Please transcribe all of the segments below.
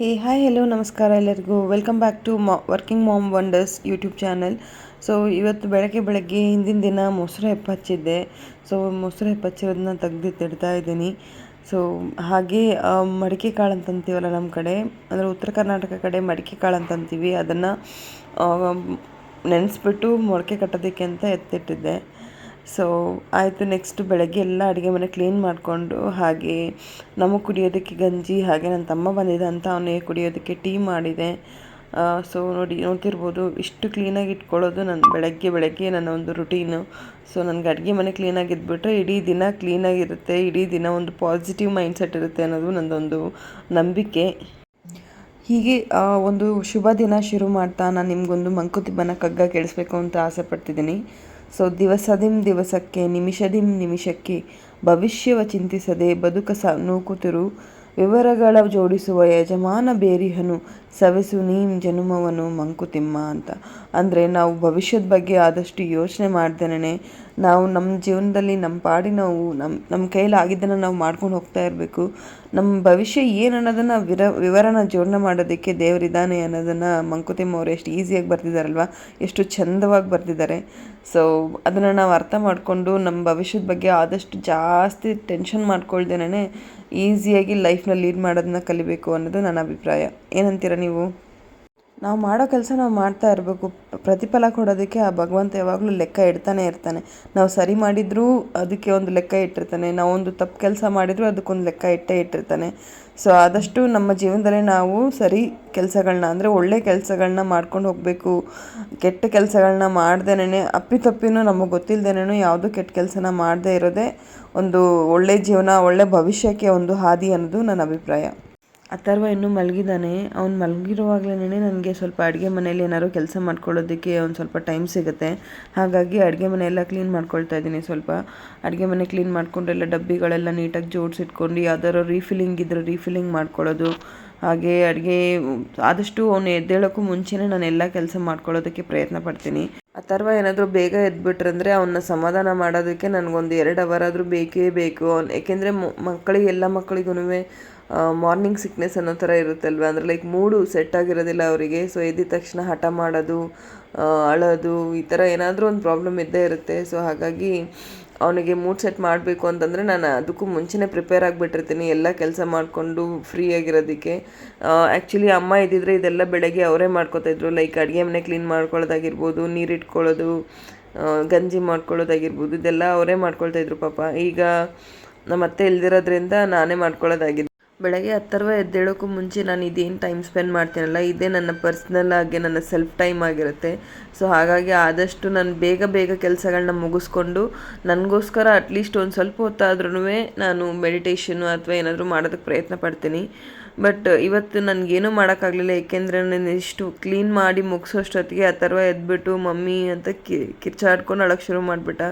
ಹೇ hi hello ನಮಸ್ಕಾರ ಎಲ್ಲರಿಗೂ. Welcome back to my working mom wonders YouTube channel so ಇವತ್ತು ಬೆಳಗ್ಗೆ ಬೆಳಗ್ಗೆ ಹಿಂದಿನ ದಿನ ಮೊಸರು ಹೆಪ್ಪಚ್ಚಿದ್ದೆ. ಸೊ ಮೊಸರು ಹೆಪ್ಪಚ್ಚಿರೋದನ್ನ ತಿಡ್ತಾ ಇದ್ದೀನಿ. ಸೊ ಹಾಗೆ ಮಡಿಕೆ ಕಾಳು ಅಂತಂತೀವಲ್ಲ ನಮ್ಮ ಕಡೆ, ಅಂದರೆ ಉತ್ತರ ಕರ್ನಾಟಕ ಕಡೆ ಮಡಿಕೆ ಕಾಳು ಅಂತಂತೀವಿ ಅದನ್ನು ನೆನೆಸ್ಬಿಟ್ಟು ಮೊಳಕೆ ಕಟ್ಟೋದಕ್ಕೆ ಅಂತ ಎತ್ತಿಟ್ಟಿದ್ದೆ. ಸೊ ಆಯಿತು ನೆಕ್ಸ್ಟ್ ಬೆಳಗ್ಗೆ ಎಲ್ಲ ಅಡುಗೆ ಮನೆ ಕ್ಲೀನ್ ಮಾಡಿಕೊಂಡು ಹಾಗೆ ನಮಗೆ ಕುಡಿಯೋದಕ್ಕೆ ಗಂಜಿ, ಹಾಗೆ ನನ್ನ ತಮ್ಮ ಬಂದಿದ್ದ ಅಂತ ಅವನಿಗೆ ಕುಡಿಯೋದಕ್ಕೆ ಟೀ ಮಾಡಿದೆ. ಸೊ ನೋಡಿ, ನೋಡ್ತಿರ್ಬೋದು, ಇಷ್ಟು ಕ್ಲೀನಾಗಿ ಇಟ್ಕೊಳ್ಳೋದು ನನ್ನ ಬೆಳಗ್ಗೆ ಬೆಳಗ್ಗೆ ನನ್ನ ಒಂದು ರುಟೀನು ಸೊ ನನಗೆ ಅಡುಗೆ ಮನೆ ಕ್ಲೀನಾಗಿ ಇದ್ಬಿಟ್ರೆ ಇಡೀ ದಿನ ಕ್ಲೀನಾಗಿರುತ್ತೆ ಇಡೀ ದಿನ ಒಂದು ಪಾಸಿಟಿವ್ ಮೈಂಡ್ಸೆಟ್ ಇರುತ್ತೆ ಅನ್ನೋದು ನನ್ನದೊಂದು ನಂಬಿಕೆ. ಹೀಗೆ ಒಂದು ಶುಭ ದಿನ ಶುರು ಮಾಡ್ತಾ ನಾನು ನಿಮಗೊಂದು ಮಂಕುತಿಬ್ಬನ ಕಗ್ಗ ಕೇಳಿಸ್ಬೇಕು ಅಂತ ಆಸೆ ಪಡ್ತಿದ್ದೀನಿ. ಸೊ ದಿವಸದಿಂ ದಿವಸಕ್ಕೆ ನಿಮಿಷದಿಂ ನಿಮಿಷಕ್ಕೆ ಭವಿಷ್ಯವ ಚಿಂತಿಸದೆ ಬದುಕ ಸ ನೂಕುತಿರು ವಿವರಗಳ ಜೋಡಿಸುವ ಯಜಮಾನ ಬೇರಿಹನು ಸವೆಸು ನೀಮ್ ಜನುಮವನು ಮಂಕುತಿಮ್ಮ ಅಂತ. ಅಂದರೆ ನಾವು ಭವಿಷ್ಯದ ಬಗ್ಗೆ ಆದಷ್ಟು ಯೋಚನೆ ಮಾಡ್ದೇನೆ. ನಾವು ನಮ್ಮ ಜೀವನದಲ್ಲಿ ನಮ್ಮ ಪಾಡಿ ನಾವು ನಮ್ಮ ನಮ್ಮ ಕೈಯಲ್ಲಿ ಆಗಿದ್ದನ್ನು ನಾವು ಮಾಡ್ಕೊಂಡು ಹೋಗ್ತಾ ಇರಬೇಕು. ನಮ್ಮ ಭವಿಷ್ಯ ಏನು ಅನ್ನೋದನ್ನು ವಿರ ವಿವರನ ಜೋಡಣೆ ಮಾಡೋದಕ್ಕೆ ದೇವರಿದ್ದಾನೆ ಅನ್ನೋದನ್ನು ಮಂಕುತಿಮ್ಮ ಅವರು ಎಷ್ಟು ಈಸಿಯಾಗಿ ಬರ್ತಿದ್ದಾರಲ್ವ ಎಷ್ಟು ಚಂದವಾಗಿ ಬರ್ತಿದ್ದಾರೆ ಸೊ ಅದನ್ನು ನಾವು ಅರ್ಥ ಮಾಡಿಕೊಂಡು ನಮ್ಮ ಭವಿಷ್ಯದ ಬಗ್ಗೆ ಆದಷ್ಟು ಜಾಸ್ತಿ ಟೆನ್ಷನ್ ಮಾಡ್ಕೊಳ್ದೇನೆ ಈಸಿಯಾಗಿ ಲೈಫ್ನ ಲೀಡ್ ಮಾಡೋದನ್ನ ಕಲಿಬೇಕು ಅನ್ನೋದು ನನ್ನ ಅಭಿಪ್ರಾಯ. ಏನಂತೀರ ನೀವು? ನಾವು ಮಾಡೋ ಕೆಲಸ ನಾವು ಮಾಡ್ತಾ ಇರಬೇಕು. ಪ್ರತಿಫಲ ಕೊಡೋದಕ್ಕೆ ಆ ಭಗವಂತ ಯಾವಾಗಲೂ ಲೆಕ್ಕ ಇಡ್ತಾನೆ ಇರ್ತಾನೆ. ನಾವು ಸರಿ ಮಾಡಿದರೂ ಅದಕ್ಕೆ ಒಂದು ಲೆಕ್ಕ ಇಟ್ಟಿರ್ತಾನೆ. ನಾವೊಂದು ತಪ್ಪು ಕೆಲಸ ಮಾಡಿದರೂ ಅದಕ್ಕೊಂದು ಲೆಕ್ಕ ಇಟ್ಟೇ ಇಟ್ಟಿರ್ತಾನೆ. ಸೊ ಆದಷ್ಟು ನಮ್ಮ ಜೀವನದಲ್ಲೇ ನಾವು ಸರಿ ಕೆಲಸಗಳನ್ನ ಅಂದರೆ ಒಳ್ಳೆ ಕೆಲಸಗಳನ್ನ ಮಾಡ್ಕೊಂಡು ಹೋಗಬೇಕು. ಕೆಟ್ಟ ಕೆಲಸಗಳನ್ನ ಮಾಡ್ದೇನೆ ಅಪ್ಪಿತಪ್ಪಿನೂ ನಮಗೆ ಗೊತ್ತಿಲ್ಲದೇನೂ ಯಾವುದೂ ಕೆಟ್ಟ ಕೆಲಸನ ಮಾಡದೇ ಇರೋದೇ ಒಂದು ಒಳ್ಳೆ ಜೀವನ, ಒಳ್ಳೆ ಭವಿಷ್ಯಕ್ಕೆ ಒಂದು ಹಾದಿ ಅನ್ನೋದು ನನ್ನ ಅಭಿಪ್ರಾಯ. ಅಥರ್ವ ಇನ್ನೂ ಮಲಗಿದ್ದಾನೆ. ಅವ್ನು ಮಲಗಿರುವಾಗಲೇ ನನಗೆ ಸ್ವಲ್ಪ ಅಡುಗೆ ಮನೇಲಿ ಏನಾದ್ರು ಕೆಲಸ ಮಾಡ್ಕೊಳ್ಳೋದಕ್ಕೆ ಒಂದು ಸ್ವಲ್ಪ ಟೈಮ್ ಸಿಗುತ್ತೆ. ಹಾಗಾಗಿ ಅಡುಗೆ ಮನೆಯೆಲ್ಲ ಕ್ಲೀನ್ ಮಾಡ್ಕೊಳ್ತಾ ಇದ್ದೀನಿ ಸ್ವಲ್ಪ. ಅಡುಗೆ ಮನೆ ಕ್ಲೀನ್ ಮಾಡಿಕೊಂಡು ಎಲ್ಲ ಡಬ್ಬಿಗಳೆಲ್ಲ ನೀಟಾಗಿ ಜೋಡಿಸಿಟ್ಕೊಂಡು ಯಾವ್ದಾದ್ರು ರೀಫಿಲಿಂಗ್ ಇದ್ದರೆ ರೀಫಿಲಿಂಗ್ ಮಾಡ್ಕೊಳ್ಳೋದು. ಹಾಗೆ ಅಡುಗೆ ಆದಷ್ಟು ಅವನು ಎದ್ದೇಳೋಕ್ಕೂ ಮುಂಚೆನೇ ನಾನು ಎಲ್ಲ ಕೆಲಸ ಮಾಡ್ಕೊಳ್ಳೋದಕ್ಕೆ ಪ್ರಯತ್ನ ಪಡ್ತೀನಿ. ಅಥರ್ವ ಏನಾದರೂ ಬೇಗ ಎದ್ಬಿಟ್ರಂದರೆ ಅವನ್ನ ಸಮಾಧಾನ ಮಾಡೋದಕ್ಕೆ ನನಗೊಂದು ಎರಡು ಅವರ್ ಆದರೂ ಬೇಕೇ ಬೇಕು. ಅವ್ನು ಏಕೆಂದರೆ ಮಕ್ಕಳಿಗೆ, ಎಲ್ಲ ಮಕ್ಕಳಿಗೂ ಮಾರ್ನಿಂಗ್ ಸಿಕ್ನೆಸ್ ಅನ್ನೋ ಥರ ಇರುತ್ತಲ್ವ? ಅಂದರೆ ಲೈಕ್ ಮೂಡು ಸೆಟ್ ಆಗಿರೋದಿಲ್ಲ ಅವರಿಗೆ. ಸೊ ಎದ್ದಿದ ತಕ್ಷಣ ಹಠ ಮಾಡೋದು ಅಳೋದು, ಈ ಥರ ಏನಾದರೂ ಒಂದು ಪ್ರಾಬ್ಲಮ್ ಇದ್ದೇ ಇರುತ್ತೆ. ಸೊ ಹಾಗಾಗಿ ಅವನಿಗೆ ಮೂಡ್ ಸೆಟ್ ಮಾಡಬೇಕು ಅಂತಂದರೆ ನಾನು ಅದಕ್ಕೂ ಮುಂಚೆನೇ ಪ್ರಿಪೇರ್ ಆಗಿಬಿಟ್ಟಿರ್ತೀನಿ. ಎಲ್ಲ ಕೆಲಸ ಮಾಡಿಕೊಂಡು ಫ್ರೀ ಆಗಿರೋದಕ್ಕೆ. ಆ್ಯಕ್ಚುಲಿ ಅಮ್ಮ ಇದ್ದಿದ್ರೆ ಇದೆಲ್ಲ ಬೆಳಗ್ಗೆ ಅವರೇ ಮಾಡ್ಕೊತಾಯಿದ್ರು ಲೈಕ್ ಅಡುಗೆ ಮನೆ ಕ್ಲೀನ್ ಮಾಡ್ಕೊಳ್ಳೋದಾಗಿರ್ಬೋದು ನೀರಿಟ್ಕೊಳ್ಳೋದು ಗಂಜಿ ಮಾಡ್ಕೊಳ್ಳೋದಾಗಿರ್ಬೋದು, ಇದೆಲ್ಲ ಅವರೇ ಮಾಡ್ಕೊಳ್ತಾಯಿದ್ರು ಪಾಪ. ಈಗ ನಮ್ಮ ಅತ್ತೆ ಇಲ್ದಿರೋದ್ರಿಂದ ನಾನೇ ಮಾಡ್ಕೊಳ್ಳೋದಾಗಿದೆ ಬೆಳಗ್ಗೆ ಹತ್ತರವ ಎದ್ದೇಳೋಕ್ಕೂ ಮುಂಚೆ ನಾನು ಇದೇನು ಟೈಮ್ ಸ್ಪೆಂಡ್ ಮಾಡ್ತೀನಲ್ಲ, ಇದೇ ನನ್ನ ಪರ್ಸ್ನಲ್ ಆಗಿ ನನ್ನ ಸೆಲ್ಫ್ ಟೈಮ್ ಆಗಿರುತ್ತೆ. ಸೊ ಹಾಗಾಗಿ ಆದಷ್ಟು ನಾನು ಬೇಗ ಬೇಗ ಕೆಲಸಗಳನ್ನ ಮುಗಿಸ್ಕೊಂಡು, ನನಗೋಸ್ಕರ ಅಟ್ಲೀಸ್ಟ್ ಒಂದು ಸ್ವಲ್ಪ ಹೊತ್ತಾದ್ರೂ ನಾನು ಮೆಡಿಟೇಷನ್ನು ಅಥವಾ ಏನಾದರೂ ಮಾಡೋದಕ್ಕೆ ಪ್ರಯತ್ನ ಪಡ್ತೀನಿ. ಬಟ್ ಇವತ್ತು ನನಗೇನೂ ಮಾಡೋಕ್ಕಾಗಲಿಲ್ಲ, ಏಕೆಂದರೆ ನಾನು ಇಷ್ಟು ಕ್ಲೀನ್ ಮಾಡಿ ಮುಗಿಸೋಷ್ಟೊತ್ತಿಗೆ ಆ ಥರ ಎದ್ಬಿಟ್ಟು ಮಮ್ಮಿ ಅಂತ ಕಿ, ಕಿರ್ಚಾಡ್ಕೊಂಡು ಅಳಕ್ಕೆ ಶುರು ಮಾಡಿಬಿಟ್ಟ.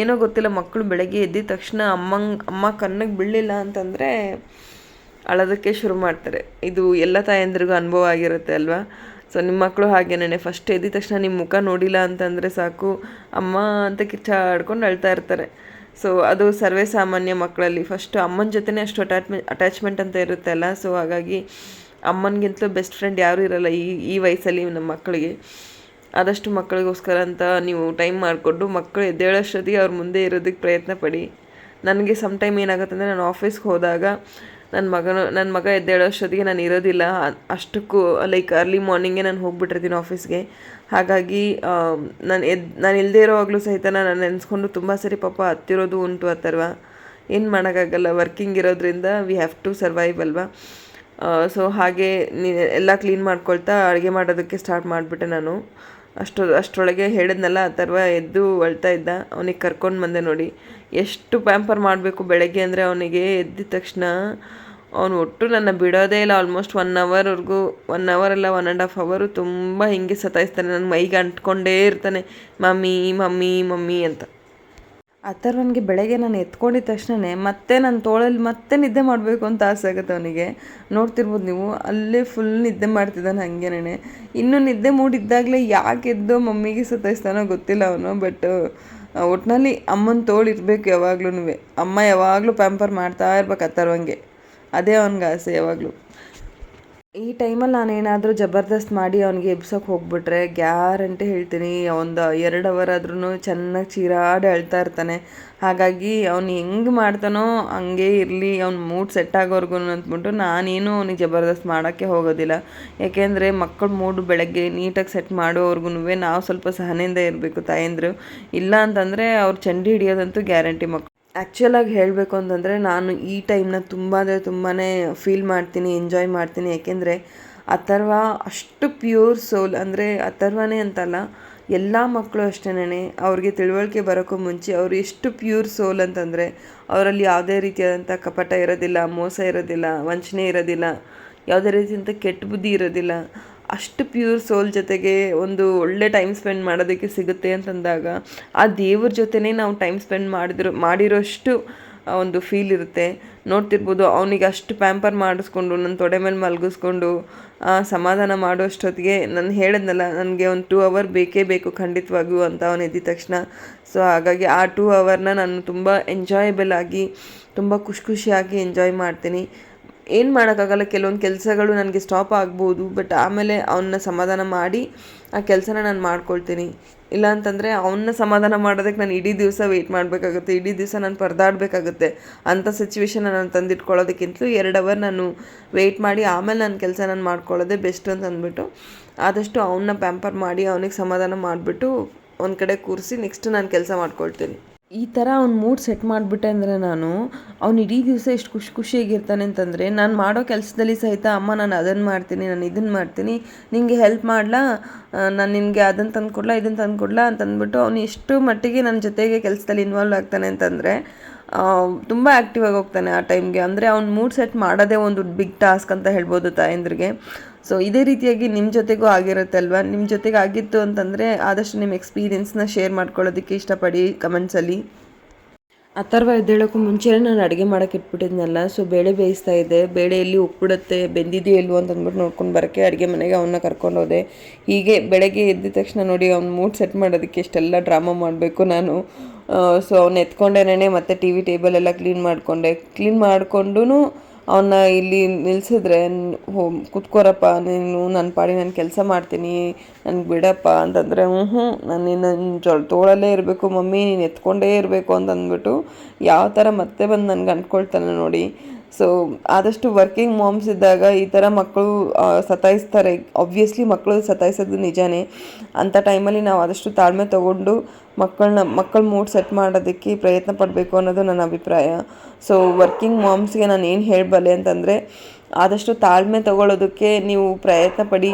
ಏನೋ ಗೊತ್ತಿಲ್ಲ ಮಕ್ಕಳು ಬೆಳಗ್ಗೆ ಎದ್ದಿದ ತಕ್ಷಣ ಅಮ್ಮಂಗೆ, ಅಮ್ಮ ಕಣ್ಣಿಗೆ ಬೀಳಲಿಲ್ಲ ಅಂತಂದರೆ ಅಳೋದಕ್ಕೆ ಶುರು ಮಾಡ್ತಾರೆ. ಇದು ಎಲ್ಲ ತಾಯಂದ್ರಿಗೂ ಅನುಭವ ಆಗಿರುತ್ತೆ ಅಲ್ವಾ? ಸೊ ನಿಮ್ಮ ಮಕ್ಕಳು ಹಾಗೇನೇ ಫಸ್ಟ್ ಎದ್ದಿದ ತಕ್ಷಣ ನಿಮ್ಮ ಮುಖ ನೋಡಿಲ್ಲ ಅಂತಂದರೆ ಸಾಕು, ಅಮ್ಮ ಅಂತ ಕಿಚ್ಚಾಡ್ಕೊಂಡು ಅಳ್ತಾ ಇರ್ತಾರೆ. ಸೊ ಅದು ಸರ್ವೇ ಸಾಮಾನ್ಯ ಮಕ್ಕಳಲ್ಲಿ. ಫಸ್ಟ್ ಅಮ್ಮನ ಜೊತೆನೇ ಅಷ್ಟು ಅಟ್ಯಾಚ್ಮೆಂಟ್ ಅಟ್ಯಾಚ್ಮೆಂಟ್ ಅಂತ ಇರುತ್ತೆ ಅಲ್ಲ? ಸೊ ಹಾಗಾಗಿ ಅಮ್ಮನಿಗಿಂತಲೂ ಬೆಸ್ಟ್ ಫ್ರೆಂಡ್ ಯಾರೂ ಇರಲ್ಲ ಈ ಈ ವಯಸ್ಸಲ್ಲಿ ನಮ್ಮ ಮಕ್ಕಳಿಗೆ. ಆದಷ್ಟು ಮಕ್ಕಳಿಗೋಸ್ಕರ ಅಂತ ನೀವು ಟೈಮ್ ಮಾಡಿಕೊಂಡು ಮಕ್ಕಳು ಎದ್ದೇಳೋಷ್ಟೊತ್ತಿಗೆ ಅವ್ರ ಮುಂದೆ ಇರೋದಕ್ಕೆ ಪ್ರಯತ್ನ ಪಡಿ. ನನಗೆ ಸಮ್ ಟೈಮ್ ಏನಾಗುತ್ತೆ ಅಂದರೆ ನಾನು ಆಫೀಸ್ಗೆ ಹೋದಾಗ ನನ್ನ ಮಗನು ನನ್ನ ಮಗ ಎದ್ದೇಳೋಷ್ಟೊತ್ತಿಗೆ ನಾನು ಇರೋದಿಲ್ಲ. ಅಷ್ಟಕ್ಕೂ ಲೈಕ್ ಅರ್ಲಿ ಮಾರ್ನಿಂಗೇ ನಾನು ಹೋಗ್ಬಿಟ್ಟಿರ್ತೀನಿ ಆಫೀಸ್ಗೆ ಹಾಗಾಗಿ ನಾನು ಎದ್, ನಾನು ಇಲ್ಲದೇ ಇರೋವಾಗಲೂ ಸಹಿತ ನಾನು ನೆನೆಸ್ಕೊಂಡು ತುಂಬ ಸರಿ ಪಾಪ ಹತ್ತಿರೋದು ಉಂಟು ಆ ಥರ ಏನು ಮಾಡೋಕ್ಕಾಗಲ್ಲ ವರ್ಕಿಂಗ್ ಇರೋದ್ರಿಂದ ವಿ ಹ್ಯಾವ್ ಟು ಸರ್ವೈವ್ ಅಲ್ವಾ? ಸೊ ಹಾಗೆ ನೀ ಎಲ್ಲ ಕ್ಲೀನ್ ಮಾಡ್ಕೊಳ್ತಾ ಅಡುಗೆ ಮಾಡೋದಕ್ಕೆ ಸ್ಟಾರ್ಟ್ ಮಾಡಿಬಿಟ್ಟೆ ನಾನು. ಅಷ್ಟು ಅಷ್ಟರೊಳಗೆ ಹೇಳಿದ್ನಲ್ಲ, ಆ ಥರ ಎದ್ದು ಅಳ್ತಾ ಇದ್ದ. ಅವನಿಗೆ ಕರ್ಕೊಂಡು ಬಂದೆ ನೋಡಿ. ಎಷ್ಟು ಪ್ಯಾಂಪರ್ ಮಾಡಬೇಕು ಬೆಳಗ್ಗೆ ಅಂದರೆ ಅವನಿಗೆ ಎದ್ದಿದ ತಕ್ಷಣ ಅವನು ಒಟ್ಟು ನನ್ನ ಬಿಡೋದೇ ಇಲ್ಲ ಆಲ್ಮೋಸ್ಟ್ ಒನ್ ಅವರ್ವರೆಗೂ ಒನ್ ಅವರ್ ಅಲ್ಲ ಒನ್ ಆ್ಯಂಡ್ ಹಾಫ್ ಅವರು ತುಂಬ ಹಿಂಗೆ ಸತಾಯಿಸ್ತಾನೆ. ನನ್ನ ಮೈಗೆ ಅಂಟ್ಕೊಂಡೇ ಇರ್ತಾನೆ. ಮಮ್ಮಿ ಮಮ್ಮಿ ಮಮ್ಮಿ ಅಂತ. ಆ ಥರ ನನಗೆ ಬೆಳಗ್ಗೆ ನಾನು ಎತ್ಕೊಂಡಿದ್ದ ತಕ್ಷಣವೇ ಮತ್ತೆ ನನ್ನ ತೋಳಲ್ಲಿ ಮತ್ತೆ ನಿದ್ದೆ ಮಾಡಬೇಕು ಅಂತ ಆಸೆ ಆಗುತ್ತೆ ಅವನಿಗೆ. ನೋಡ್ತಿರ್ಬೋದು ನೀವು, ಅಲ್ಲೇ ಫುಲ್ ನಿದ್ದೆ ಮಾಡ್ತಿದ್ದಾನೆ ಹಾಗೇನೆ ಇನ್ನೂ ನಿದ್ದೆ ಮೂಡಿದ್ದಾಗಲೇ ಯಾಕೆ ಎದ್ದು ಮಮ್ಮಿಗೆ ಸತಾಯಿಸ್ತಾನೋ ಗೊತ್ತಿಲ್ಲ ಅವನು ಬಟ್ ಒಟ್ಟಿನಲ್ಲಿ ಅಮ್ಮನ ತೋಳು ಇರಬೇಕು ಯಾವಾಗ್ಲೂ ಅಮ್ಮ ಯಾವಾಗಲೂ ಪ್ಯಾಂಪರ್ ಮಾಡ್ತಾ ಇರ್ಬೇಕು ಆ ಥರವಂಗೆ ಅದೇ ಅವನಿಗೆ ಆಸೆ ಯಾವಾಗಲೂ. ಈ ಟೈಮಲ್ಲಿ ನಾನು ಏನಾದರೂ ಜಬರ್ದಸ್ತ್ ಮಾಡಿ ಅವನಿಗೆ ಎಬ್ಸೋಕೆ ಹೋಗ್ಬಿಟ್ರೆ ಗ್ಯಾರಂಟಿ ಹೇಳ್ತೀನಿ, ಒಂದು ಎರಡು ಅವರ್ ಆದ್ರೂ ಚೆನ್ನಾಗಿ ಚೀರಾಡಿ ಅಳ್ತಾ ಇರ್ತಾನೆ. ಹಾಗಾಗಿ ಅವನು ಹೆಂಗೆ ಮಾಡ್ತಾನೋ ಹಂಗೆ ಇರಲಿ, ಅವ್ನ ಮೂಡ್ ಸೆಟ್ ಆಗೋವರೆಗೂ ಅಂದ್ಬಿಟ್ಟು ನಾನೇನು ಅವನಿಗೆ ಜಬರ್ದಸ್ತ್ ಮಾಡೋಕ್ಕೆ ಹೋಗೋದಿಲ್ಲ. ಯಾಕೆಂದರೆ ಮಕ್ಕಳ ಮೂಡ್ ಬೆಳಗ್ಗೆ ನೀಟಾಗಿ ಸೆಟ್ ಮಾಡೋವರೆಗೂ ನಾವು ಸ್ವಲ್ಪ ಸಹನೆಯಿಂದ ಇರಬೇಕು ತಾಯಂದರು. ಇಲ್ಲ ಅಂತಂದರೆ ಅವ್ರು ಚಂಡಿ ಹಿಡಿಯೋದಂತೂ ಗ್ಯಾರಂಟಿ ಮಕ್ಕಳು ಆ್ಯಕ್ಚುಲಾಗಿ ಹೇಳಬೇಕು ಅಂತಂದರೆ ನಾನು ಈ ಟೈಮ್ನ ತುಂಬ ಅಂದರೆ ತುಂಬಾ ಫೀಲ್ ಮಾಡ್ತೀನಿ, ಎಂಜಾಯ್ ಮಾಡ್ತೀನಿ. ಏಕೆಂದರೆ ಅಥರ್ವ ಅಷ್ಟು ಪ್ಯೂರ್ ಸೋಲ್ ಅಂದರೆ ಅಥರ್ವನೇ ಅಂತಲ್ಲ, ಎಲ್ಲ ಮಕ್ಕಳು ಅಷ್ಟೇನೆ ಅವ್ರಿಗೆ ತಿಳುವಳಿಕೆ ಬರೋಕ್ಕೂ ಮುಂಚೆ ಅವರು ಎಷ್ಟು ಪ್ಯೂರ್ ಸೋಲ್ ಅಂತಂದರೆ ಅವರಲ್ಲಿ ಯಾವುದೇ ರೀತಿಯಾದಂಥ ಕಪಟ ಇರೋದಿಲ್ಲ, ಮೋಸ ಇರೋದಿಲ್ಲ, ವಂಚನೆ ಇರೋದಿಲ್ಲ, ಯಾವುದೇ ರೀತಿಯಂಥ ಕೆಟ್ಟ ಬುದ್ಧಿ ಇರೋದಿಲ್ಲ. ಅಷ್ಟು ಪ್ಯೂರ್ ಸೋಲ್ ಜೊತೆಗೆ ಒಂದು ಒಳ್ಳೆ ಟೈಮ್ ಸ್ಪೆಂಡ್ ಮಾಡೋದಕ್ಕೆ ಸಿಗುತ್ತೆ ಅಂತಂದಾಗ, ಆ ದೇವ್ರ ಜೊತೆನೇ ನಾವು ಟೈಮ್ ಸ್ಪೆಂಡ್ ಮಾಡಿದ್ರು, ಮಾಡಿರೋಷ್ಟು ಒಂದು ಫೀಲ್ ಇರುತ್ತೆ. ನೋಡ್ತಿರ್ಬೋದು, ಅವನಿಗೆ ಅಷ್ಟು ಪ್ಯಾಂಪರ್ ಮಾಡಿಸ್ಕೊಂಡು ನನ್ನ ತೊಡೆ ಮೇಲೆ ಮಲಗಿಸ್ಕೊಂಡು ಸಮಾಧಾನ ಮಾಡೋಷ್ಟೊತ್ತಿಗೆ ನಾನು ಹೇಳಿದ್ನಲ್ಲ, ನನಗೆ ಒಂದು ಟೂ ಅವರ್ ಬೇಕೇ ಬೇಕು ಖಂಡಿತವಾಗಿಯೂ ಅಂತ ಅವನು ಎದ್ದಿದ ತಕ್ಷಣ. ಸೊ ಹಾಗಾಗಿ ಆ ಟೂ ಅವರ್ನ ನಾನು ತುಂಬ ಎಂಜಾಯಬಲ್ ಆಗಿ, ತುಂಬ ಖುಷಿ ಖುಷಿಯಾಗಿ ಎಂಜಾಯ್ ಮಾಡ್ತೀನಿ. ಏನು ಮಾಡೋಕ್ಕಾಗಲ್ಲ, ಕೆಲವೊಂದು ಕೆಲಸಗಳು ನನಗೆ ಸ್ಟಾಪ್ ಆಗ್ಬೋದು ಬಟ್ ಆಮೇಲೆ ಅವನ್ನ ಸಮಾಧಾನ ಮಾಡಿ ಆ ಕೆಲಸನ ನಾನು ಮಾಡ್ಕೊಳ್ತೀನಿ. ಇಲ್ಲ ಅಂತಂದರೆ ಅವನ್ನ ಸಮಾಧಾನ ಮಾಡೋದಕ್ಕೆ ನಾನು ಇಡೀ ದಿವಸ ವೆಯ್ಟ್ ಮಾಡಬೇಕಾಗುತ್ತೆ, ಇಡೀ ದಿವಸ ನಾನು ಪರದಾಡಬೇಕಾಗುತ್ತೆ. ಅಂಥ ಸಿಚುವೇಶನ್ ನಾನು ತಂದಿಟ್ಕೊಳ್ಳೋದಕ್ಕಿಂತಲೂ ಎರಡು ಅವರ್ ನಾನು ವೆಯ್ಟ್ ಮಾಡಿ ಆಮೇಲೆ ನನ್ನ ಕೆಲಸ ನಾನು ಮಾಡ್ಕೊಳ್ಳೋದೇ ಬೆಸ್ಟ್ ಅಂತ ಅಂದ್ಬಿಟ್ಟು ಆದಷ್ಟು ಅವನ್ನ ಪ್ಯಾಂಪರ್ ಮಾಡಿ, ಅವನಿಗೆ ಸಮಾಧಾನ ಮಾಡಿಬಿಟ್ಟು ಒಂದು ಕಡೆ ಕೂರಿಸಿ ನೆಕ್ಸ್ಟ್ ನಾನು ಕೆಲಸ ಮಾಡ್ಕೊಳ್ತೀನಿ. ಈ ಥರ ಅವ್ನ ಮೂಡ್ ಸೆಟ್ ಮಾಡಿಬಿಟ್ಟೆ ಅಂದರೆ ನಾನು, ಅವ್ನು ಇಡೀ ದಿವಸ ಎಷ್ಟು ಖುಷಿ ಖುಷಿಯಾಗಿರ್ತಾನೆ ಅಂತಂದರೆ, ನಾನು ಮಾಡೋ ಕೆಲಸದಲ್ಲಿ ಸಹಿತ ಅಮ್ಮ ನಾನು ಅದನ್ನು ಮಾಡ್ತೀನಿ, ನಾನು ಇದನ್ನು ಮಾಡ್ತೀನಿ ನಿನಗೆ ಹೆಲ್ಪ್ ಮಾಡಲಾ? ನಾನು ನಿನಗೆ ಅದನ್ನು ತಂದು ಕೊಡಲಾ ಇದನ್ನು ತಂದು ಕೊಡಲಾ ಅಂತಂದ್ಬಿಟ್ಟು ಅವ್ನು ಎಷ್ಟು ಮಟ್ಟಿಗೆ ನನ್ನ ಜೊತೆಗೆ ಕೆಲಸದಲ್ಲಿ ಇನ್ವಾಲ್ವ್ ಆಗ್ತಾನೆ ಅಂತಂದರೆ ತುಂಬ ಆ್ಯಕ್ಟಿವ್ ಆಗಿ ಹೋಗ್ತಾನೆ ಆ ಟೈಮ್ಗೆ ಅಂದರೆ ಅವ್ನು ಮೂಡ್ ಸೆಟ್ ಮಾಡೋದೇ ಒಂದು ಬಿಗ್ ಟಾಸ್ಕ್ ಅಂತ ಹೇಳ್ಬೋದು ತಾಯಂದ್ರಿಗೆ. ಸೊ ಇದೇ ರೀತಿಯಾಗಿ ನಿಮ್ಮ ಜೊತೆಗೂ ಆಗಿರುತ್ತೆ ಅಲ್ವಾ ನಿಮ್ಮ ಜೊತೆಗೆ ಆಗಿತ್ತು ಅಂತಂದರೆ ಆದಷ್ಟು ನಿಮ್ಮ ಎಕ್ಸ್ಪೀರಿಯೆನ್ಸ್ನ ಶೇರ್ ಮಾಡ್ಕೊಳ್ಳೋದಕ್ಕೆ ಇಷ್ಟಪಡಿ ಕಮೆಂಟ್ಸಲ್ಲಿ ಅಥರ್ವ ಎದ್ದೇಳೋಕ್ಕೂ ಮುಂಚೆನೇ ನಾನು ಅಡುಗೆ ಮಾಡೋಕೆ ಇಟ್ಬಿಟ್ಟಿದ್ನಲ್ಲ ಸೊ ಬೇಳೆ ಬೇಯಿಸ್ತಾ ಇದ್ದೆ. ಬೇಳೆ ಎಲ್ಲಿ ಉಪ್ಪಿಡುತ್ತೆ, ಬೆಂದಿದೆಯೋ ಇಲ್ವೋ ಅಂತ ಅಂದ್ಬಿಟ್ಟು ನೋಡ್ಕೊಂಡು ಬರೋಕ್ಕೆ ಅಡುಗೆ ಮನೆಗೆ ಅವನ್ನ ಕರ್ಕೊಂಡು ಹೋದೆ. ಹೀಗೆ ಬೆಳಗ್ಗೆ ಎದ್ದ ತಕ್ಷಣ ನೋಡಿ ಅವ್ನ ಮೂಡ್ ಸೆಟ್ ಮಾಡೋದಕ್ಕೆ ಇಷ್ಟೆಲ್ಲ ಡ್ರಾಮಾ ಮಾಡಬೇಕು ನಾನು. ಸೊ ಅವ್ನು ಎತ್ಕೊಂಡೇನೆ ಮತ್ತೆ ಟಿ ವಿ ಟೇಬಲ್ ಎಲ್ಲ ಕ್ಲೀನ್ ಮಾಡಿಕೊಂಡೆ. ಕ್ಲೀನ್ ಮಾಡಿಕೊಂಡು ಅವನ್ನ ಇಲ್ಲಿ ನಿಲ್ಸಿದ್ರೆ, ಹೋ, ಕುತ್ಕೋರಪ್ಪ, ನೀನು ನನ್ನ ಪಾಡಿ ನಾನು ಕೆಲಸ ಮಾಡ್ತೀನಿ, ನನಗೆ ಬಿಡಪ್ಪ ಅಂತಂದರೆ ಹ್ಞೂ ಹ್ಞೂ ನಾನು ನನ್ನ ಜೊ, ತೋಳಲ್ಲೇ ಇರಬೇಕು ಮಮ್ಮಿ, ನೀನು ಎತ್ಕೊಂಡೇ ಇರಬೇಕು ಅಂತ ಅಂದ್ಬಿಟ್ಟು ಯಾವ ಥರ ಮತ್ತೆ ಬಂದು ನನಗೆ ಅಂದ್ಕೊಳ್ತಾನೆ ನೋಡಿ. ಸೊ ಆದಷ್ಟು ವರ್ಕಿಂಗ್ ಮಾಮ್ಸ್ ಇದ್ದಾಗ ಈ ಥರ ಮಕ್ಕಳು ಸತಾಯಿಸ್ತಾರೆ. ಆಬ್ವಿಯಸ್ಲಿ ಮಕ್ಕಳು ಸತಾಯಿಸೋದು ನಿಜಾನೇ. ಅಂಥ ಟೈಮಲ್ಲಿ ನಾವು ಆದಷ್ಟು ತಾಳ್ಮೆ ತೊಗೊಂಡು ಮಕ್ಕಳನ್ನ ಮಕ್ಕಳ ಮೂಡ್ ಸೆಟ್ ಮಾಡೋದಕ್ಕೆ ಪ್ರಯತ್ನ ಪಡಬೇಕು ಅನ್ನೋದು ನನ್ನ ಅಭಿಪ್ರಾಯ. ಸೊ ವರ್ಕಿಂಗ್ ಮಾಮ್ಸ್ಗೆ ನಾನು ಏನು ಹೇಳಬಲ್ಲೆ ಅಂತಂದರೆ, ಆದಷ್ಟು ತಾಳ್ಮೆ ತಗೊಳ್ಳೋದಕ್ಕೆ ನೀವು ಪ್ರಯತ್ನ ಪಡಿ.